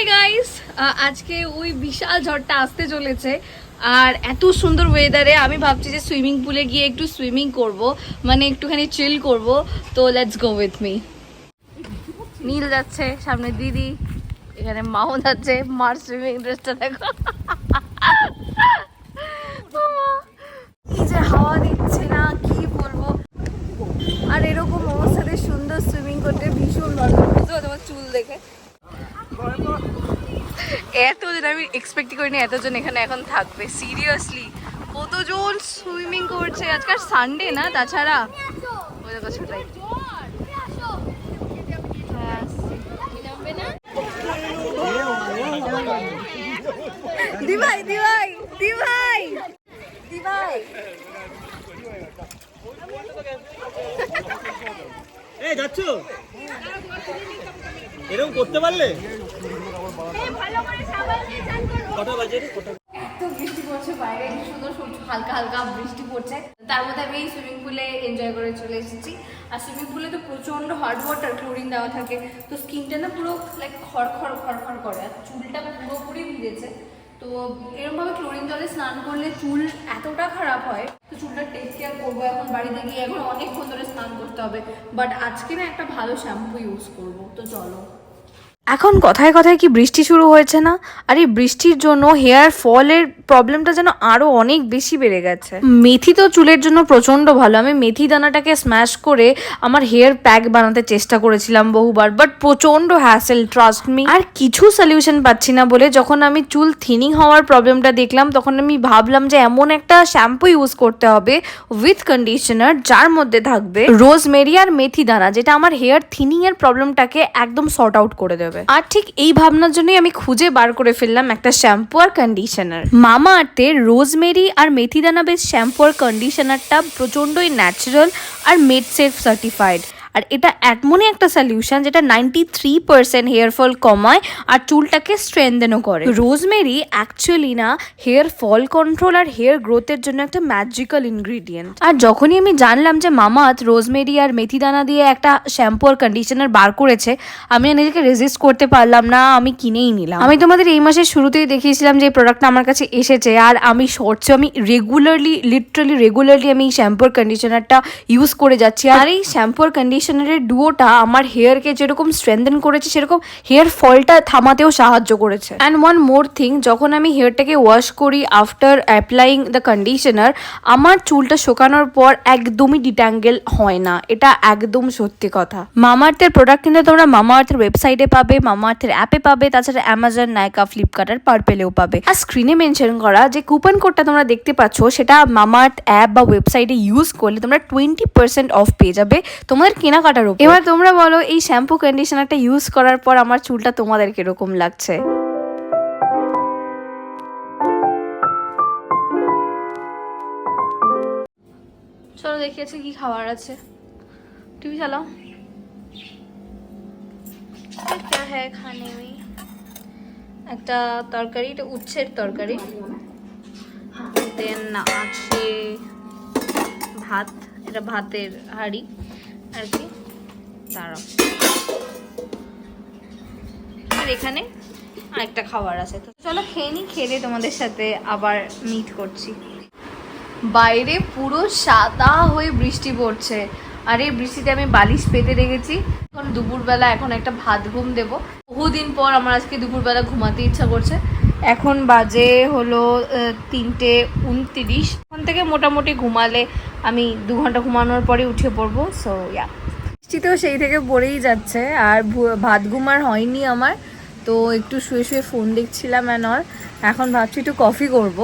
Hi guys আজকে ওই বিশাল ঝড়টা আসতে চলেছে। আর এত সুন্দর ওয়েদারে আমি ভাবছি যে সুইমিং পুলে গিয়ে একটু সুইমিং করব মানে একটুখানি চিল করব। তো let's go with me Neel যাচ্ছে, সামনে দিদি। এখানে মাও যাচ্ছে, মার সুইমিং ড্রেসটা দেখো। কি যে হাওয়া দিচ্ছে না কি বলব আর এরকম অবস্থাতে সুন্দর সুইমিং করতে ভীষণ ভালো বুঝতে তোমার চুল দেখে এতজন আমি এক্সপেক্ট করিনি এতজন এখানে এখন থাকবে। সিরিয়াসলি কতজন সুইমিং করছে? আজকাল সানডে না তাছাড়া? ওই দেখো ছোটাই হ্যাঁ, দিভাই দিভাই দিভাই। যাচ্ছ? এরকম করতে পারলে? তার মধ্যে আমি সুইমিং পুলে এনজয় করে চলে এসেছি। আর সুইমিং পুলে তো প্রচণ্ড হট ওয়াটার ক্লোরিন দেওয়া থাকে। তো স্কিনটা না পুরো লাইক খড়খড় খড়খড় করে। আর চুলটা পুরোপুরি ভিজেছে। তো এরকমভাবে ক্লোরিন জলে স্নান করলে চুল এতটা খারাপ হয়, তো চুলটা টেক কেয়ার করব এখন। বাড়িতে গিয়ে এখন অনেকক্ষণ ধরে স্নান করতে হবে। বাট আজকে না একটা ভালো শ্যাম্পু ইউজ করব। তো চলো। এখন কথায় কথায় কি বৃষ্টি শুরু হয়েছে না? আর এই বৃষ্টির জন্য হেয়ার ফলের প্রবলেমটা যেন আরও অনেক বেশি বেড়ে গেছে। মেথি তো চুলের জন্য প্রচণ্ড ভালো। আমি মেথি দানাটাকে স্ম্যাশ করে আমার হেয়ার প্যাক বানাতে চেষ্টা করেছিলাম বহুবার বাট প্রচণ্ড হ্যাসেল ট্রাস্ট মি আর কিছু সলিউশন পাচ্ছি না বলে যখন আমি চুল থিনিং হওয়ার প্রবলেমটা দেখলাম, তখন আমি ভাবলাম যে এমন একটা শ্যাম্পু ইউজ করতে হবে উইথ কন্ডিশনার যার মধ্যে থাকবে রোজমেরি আর মেথি দানা, যেটা আমার হেয়ার থিনিং এর প্রবলেমটাকে একদম সর্ট আউট করে দেবে। আর ঠিক এই ভাবনার জন্যই আমি খুঁজে বার করে ফেললাম একটা শ্যাম্পু আর কন্ডিশনার মামা আর্থে রোজমেরি আর মেথিদানা বেস শ্যাম্পু আর কন্ডিশনারটা প্রচণ্ডই ন্যাচারাল আর মেড সেফ সার্টিফাইড আর এটা এমনই একটা সলিউশন যেটা ninety three percent hair fall কমায় আর চুলটাকে স্ট্রেংদেনও করে। রোজমেরি অ্যাকচুয়ালি না হেয়ার ফল কন্ট্রোল আর হেয়ার গ্রোথের জন্য একটা ম্যাজিক্যাল ইনগ্রিডিয়েন্ট আর যখনই আমি জানলাম যে মামাত রোজমেরি আর মেথি দানা দিয়ে একটা শ্যাম্পু আর কন্ডিশনার বার করেছে, আমি নিজেকে রেজিস্ট করতে পারলাম না, আমি কিনেই নিলাম। আমি তোমাদের এই মাসের শুরুতেই দেখিয়েছিলাম যে এই প্রোডাক্টটা আমার কাছে এসেছে আর আমি শর্টসে আমি রেগুলারলি লিটারালি রেগুলারলি আমি এই শ্যাম্পু আর কন্ডিশনারটা ইউজ করে যাচ্ছি। আর এই শ্যাম্পু আর কন্ডিশনারের ডুয়োটা আমার হেয়ারকে যেরকম স্ট্রেংথেন করেছে, সেরকম হেয়ার ফলটা থামাতেও সাহায্য করেছে। অ্যান্ড ওয়ান মোর থিং যখন আমি হেয়ারটাকে ওয়াশ করি আফটার অ্যাপ্লাইং দ্য কন্ডিশনার আমার চুলটা শুকানোর পর একদমই ডিট্যাঙ্গেল হয় না। এটা একদম সত্যি কথা। মামাআর্থের প্রোডাক্ট কিন্তু তোমরা মামাআর্থের ওয়েবসাইটে পাবে মামাআর্থের অ্যাপে পাবে, তাছাড়া অ্যামাজন নাইকা ফ্লিপকার্ট আর পার্পেলেও পাবে। আর স্ক্রিনে মেনশন করা যে কুপন কোডটা তোমরা দেখতে পাচ্ছ, সেটা মামাআর্থ অ্যাপ বা ওয়েবসাইটে ইউজ করলে তোমরা টোয়েন্টি পার্সেন্ট অফ পেয়ে যাবে। তোমাদের কেনাকাটার উপর এবার তোমরা বলো এই শ্যাম্পু কন্ডিশনারটা ইউজ করার পর আমার চুলটা তোমাদের কিরকম লাগছে চলো দেখিয়েছে কি খাবার আছে টিভি চালাও क्या है खाने में একটা তরকারি এটা উচ্ছের তরকারি দেন আছে ভাত এটা ভাতের হাঁড়ি আর কি? দাঁড়াও। আর এখানে আরেকটা খাবার আছে। তো চলো খেয়ে নি খেলে তোমাদের সাথে আবার মিট করছি। বাইরে পুরো সাদা হয়ে বৃষ্টি পড়ছে। আর এই বৃষ্টিতে আমি বালিশ পেতে রেখেছি এখন দুপুরবেলা এখন একটা ভাত ঘুম দেবো। বহুদিন পর আমার আজকে দুপুরবেলা ঘুমাতে ইচ্ছা করছে। এখন বাজে হলো তিনটে উনত্রিশ। এখন থেকে মোটামুটি ঘুমালে আমি দু ঘণ্টা ঘুমানোর পরে উঠে পড়ব সো ইয়া বৃষ্টিতেও সেই থেকে পড়েই যাচ্ছে, আর ভাত ঘুমার হয়নি আমার, তো একটু শুয়ে শুয়ে ফোন দেখছিলাম অ্যান্ড অল এখন ভাবছি একটু কফি করব।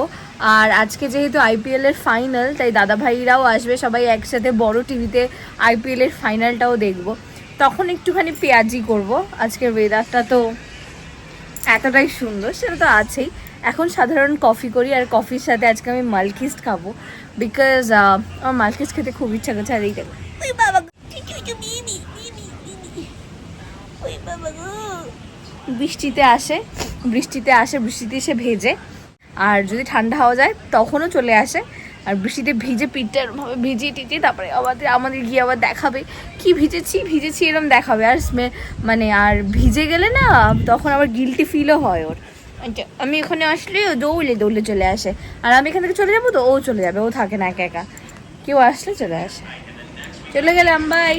আর আজকে যেহেতু আইপিএল এর ফাইনাল তাই দাদা ভাইরাও আসবে, সবাই একসাথে বড় টিভিতে আইপিএল এর ফাইনালটাও দেখব। তখন একটুখানি পেঁয়াজি করব, আজকের ওয়েদারটা তো এতটাই সুন্দর, সেটা তো আছেই। এখন সাধারণ কফি করি আর কফির সাথে আজকে আমি মালকিস্ট খাব বিকজ আমার মালকিস্ট খেতে খুব ইচ্ছা করছে আর এই দেখো। বৃষ্টিতে আসে বৃষ্টিতে আসে বৃষ্টিতে এসে ভেজে। আর যদি ঠান্ডা হওয়া যায় তখনও চলে আসে। আর বৃষ্টিতে ভিজে পিঠটা এরমভাবে ভিজিয়ে টিজিয়ে তারপরে আমাদের আমাদের গিয়ে আবার দেখাবে। কি ভিজেছি ভিজেছি এরম দেখাবে। আর মানে আর ভিজে গেলে না তখন আবার গিলটি ফিলও হয় ওর। আমি এখানে আসলে ও দৌড়ে দৌড়ে চলে আসে। আর আমি এখান থেকে চলে যাব তো ও চলে যাবে, ও থাকে না একা একা। কেউ আসলে চলে আসে। চলে গেলাম বাই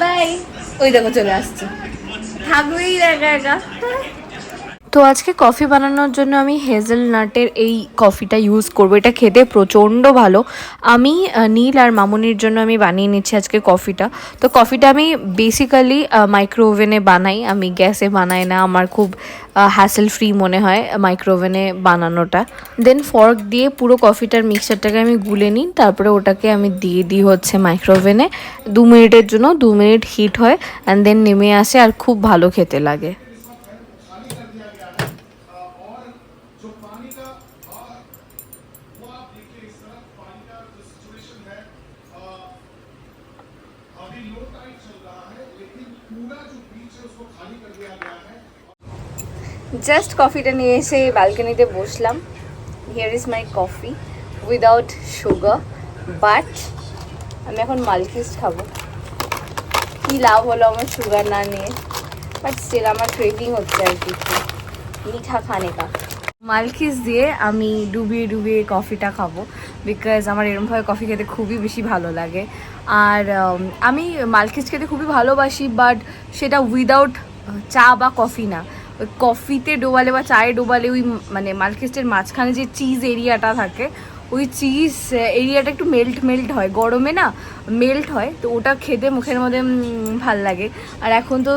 বাই ওই দেখো চলে আসছে। থাকবেই একা একা। তো আজকে কফি বানানোর জন্য আমি হেজেল নাটের এই কফিটা ইউজ করব। এটা খেতে প্রচণ্ড ভালো। আমি নীল আর মামুনির জন্য আমি বানিয়ে নিচ্ছি আজকে কফিটা। তো কফিটা আমি বেসিক্যালি মাইক্রো ওভেনে বানাই। আমি গ্যাসে বানাই না, আমার খুব হ্যাসেল ফ্রি মনে হয় মাইক্রো ওভেনে বানানোটা। দেন ফর্ক দিয়ে পুরো কফিটার মিক্সচারটাকে আমি গুলে নিই, তারপরে ওটাকে আমি দিয়ে দিই হচ্ছে মাইক্রো ওভেনে দু মিনিটের জন্য, দু মিনিট হিট হয় অ্যান্ড দেন নেমে আসে আর খুব ভালো খেতে লাগে। জাস্ট কফিটা নিয়ে এসে ব্যালকনিতে বসলাম। Here is my coffee without sugar but আমি এখন মালকিস খাব। কী লাভ হলো আমার সুগার না নিয়ে? বাট স্টিল আমার ক্রেভিং হচ্ছে আর কি মিঠা খানে কা। মালকিস দিয়ে আমি ডুবিয়ে ডুবিয়ে কফিটা খাব বিকজ আমার এরমভাবে কফি খেতে খুবই বেশি ভালো লাগে। আর আমি মালকিস খেতে খুবই ভালোবাসি বাট সেটা উইদাউট চা বা কফি না। ওই কফিতে ডোবালে বা চায়ে ডোবালে ওই মানে মালকিস্টের মাঝখানে যে চিজ এরিয়াটা থাকে, ওই চিজ এরিয়াটা একটু মেল্ট মেল্ট হয়। গরমে না মেল্ট হয়, তো ওটা খেতে মুখের মধ্যে ভালো লাগে। আর এখন তো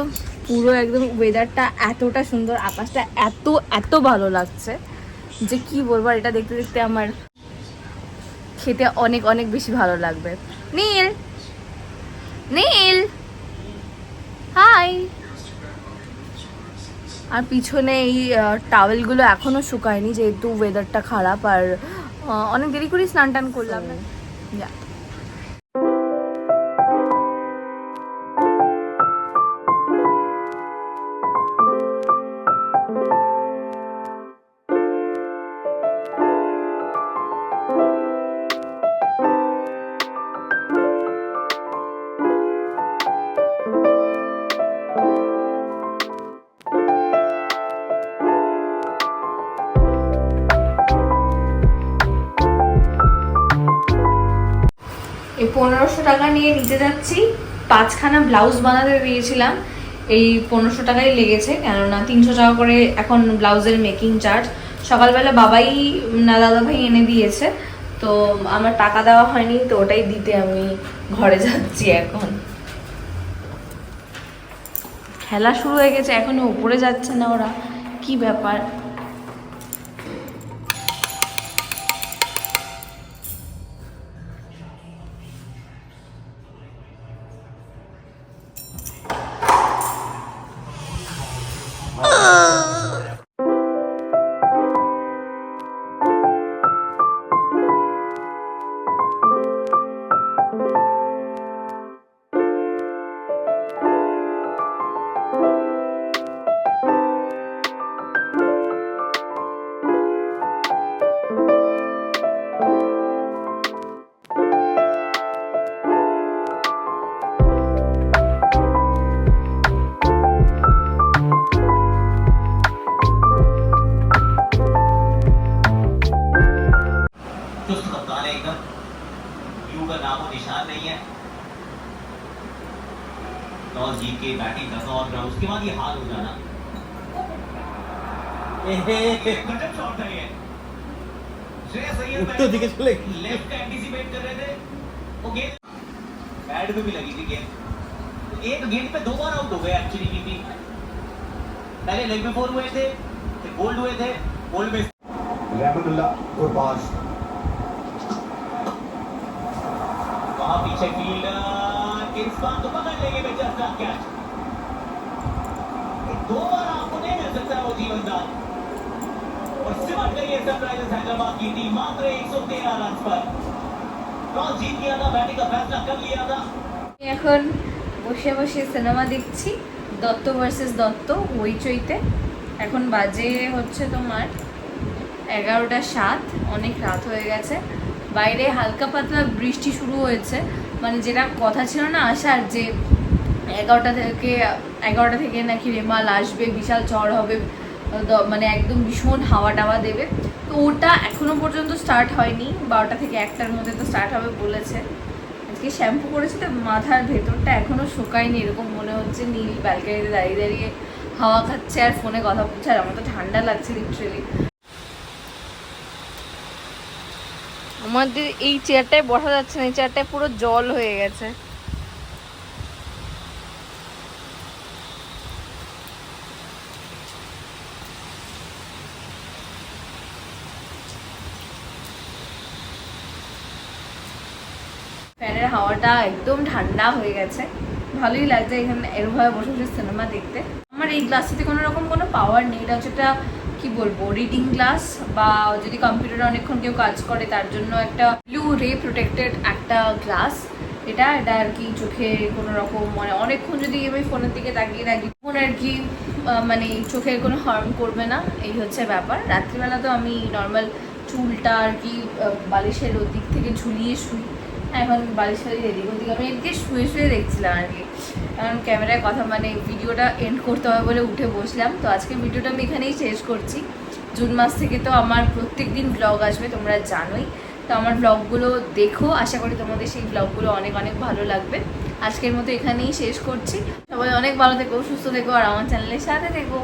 পুরো একদম ওয়েদারটা এতটা সুন্দর, আকাশটা এত এত ভালো লাগছে যে কি বলব এটা দেখতে দেখতে আমার খেতে অনেক অনেক বেশি ভালো লাগবে। নীল! নীল! হাই আর পিছনে এই টাওয়েলগুলো এখনও শুকায়নি যেহেতু ওয়েদারটা খারাপ আর অনেক দেরি করে স্নান টান করলাম যা এই পনেরোশো টাকা নিয়ে নিতে যাচ্ছি। পাঁচখানা ব্লাউজ বানাতে দিয়েছিলাম। এই পনেরোশো টাকাই লেগেছে, কেননা তিনশো টাকা করে এখন ব্লাউজের মেকিং চার্জ সকালবেলা বাবাই, না দাদা ভাই এনে দিয়েছে। তো আমার টাকা দেওয়া হয়নি, তো ওটাই দিতে আমি ঘরে যাচ্ছি এখন। খেলা শুরু হয়ে গেছে, এখনও উপরে যাচ্ছে না ওরা। কি ব্যাপার? था तो दिखे चले। लेफ़्ट एंटीसिपेट कर रहे थे। वो गेंद बैट में भी लगी थी गेंद तो एक गेंद पे दो बार आउट हो गए एक्चुअली बीपी पहले लेग में फोर हुए थे फिर बोल्ड हुए थे बोल्ड में रहमतुल्लाह गुरबाज वहाँ पीछे फील्डर इस बार तो पकड़ लेंगे बेचारा? का कैच दो बार आपको नहीं मिल सकता वो जीवनदान और सिमट गई है सनराइजर्स हैदराबाद की टीम मात्र 113 रन पर टॉस जीत गया था बैटिंग का फैसला कर लिया था আমি এখন বসে বসে সিনেমা দেখছি দত্ত ভার্সেস দত্ত হইচইতে এখন বাজে হচ্ছে তোমার এগারোটা সাত অনেক রাত হয়ে গেছে বাইরে হালকা পাতলা বৃষ্টি শুরু হয়েছে মানে যেটা কথা ছিল না আসার যে এগারোটা থেকে এগারোটা থেকে নাকি রেমাল আসবে বিশাল ঝড় হবে দ- মানে একদম ভীষণ হাওয়া টাওয়া দেবে। তো ওটা এখনও পর্যন্ত স্টার্ট হয়নি বারোটা থেকে একটার মধ্যে তো স্টার্ট হবে বলেছে। আজকে শ্যাম্পু করেছি, তো মাথার ভেতরটা এখনও শোকায়নি, এরকম মনে হচ্ছে নীল ব্যালকানিতে দাঁড়িয়ে দাঁড়িয়ে হাওয়া খাচ্ছে আর ফোনে কথা বলছে, আর আমার তো ঠান্ডা লাগছে লিটারেলি আমাদের এই চেয়ারটায় বসা যাচ্ছে না, এই চেয়ারটায় পুরো জল হয়ে গেছে। ফ্যানের হাওয়াটা একদম ঠান্ডা হয়ে গেছে। ভালোই লাগছে এখানে এরমভাবে বসে বসে সিনেমা দেখতে। আমার এই গ্লাসটাতে কোনো রকম কোনো পাওয়ার নেই, এটা হচ্ছে একটা, কি বলব রিডিং গ্লাস বা যদি কম্পিউটারে অনেকক্ষণ কেউ কাজ করে, তার জন্য একটা ব্লু রে প্রোটেক্টেড একটা গ্লাস এটা এটা আর কি চোখে কোনো রকম মানে অনেকক্ষণ যদি আমি ফোনের দিকে তাকিয়ে থাকি ফোন আর কি মানে চোখের কোনো হার্ম করবে না। এই হচ্ছে ব্যাপার। রাত্রিবেলা তো আমি নর্মাল চুলটা আর কি বালিশের ওদিক থেকে ঝুলিয়ে শুই। এখন বাড়ির ফালিশ এদিক ওদিক আমি এদিকে শুয়ে শুয়ে দেখছিলাম আর কি। কারণ ক্যামেরায় কথা মানে ভিডিওটা এন্ড করতে হবে বলে উঠে বসলাম। তো আজকে ভিডিওটা আমি এখানেই শেষ করছি। জুন মাস থেকে তো আমার প্রত্যেক দিন ব্লগ আসবে, তোমরা জানোই। তো আমার ব্লগগুলো দেখো। আশা করি তোমাদের সেই ব্লগগুলো অনেক অনেক ভালো লাগবে। আজকের মতো এখানেই শেষ করছি। সবাই অনেক ভালো থেকো, সুস্থ থেকো, আর আমার চ্যানেলের সাথে থেকো।